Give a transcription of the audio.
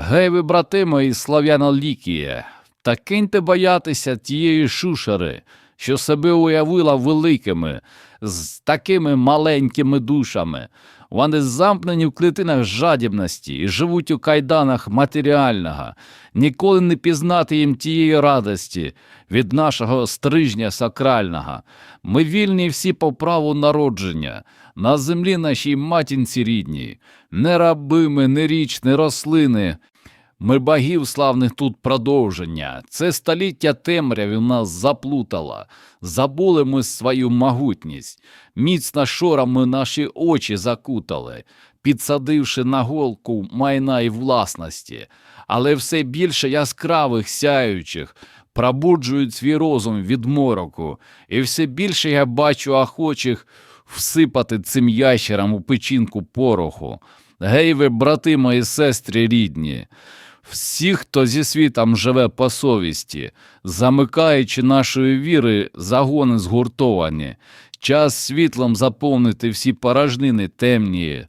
Гей ви, брати мої, слав'янолікіє, та киньте боятися тієї шушери, що себе уявила великими, з такими маленькими душами. Вони замкнені в клітинах жадібності і живуть у кайданах матеріального, ніколи не пізнати їм тієї радості від нашого стрижня сакрального. Ми вільні всі по праву народження, на землі нашій матінці рідній, не раби ми, не річ, не рослини. Ми богів славних тут продовження. Це століття темряві нас заплутало. Забули ми свою могутність. Міцно шорами наші очі закутали, підсадивши на голку майна і власності. Але все більше яскравих сяючих пробуджують свій розум від мороку, і все більше я бачу охочих всипати цим ящерам у печінку пороху. Гей ви, брати мої сестри рідні, всі, хто зі світом живе по совісті, замикаючи нашої віри, загони згуртовані, час світлом заповнити всі поражнини темні,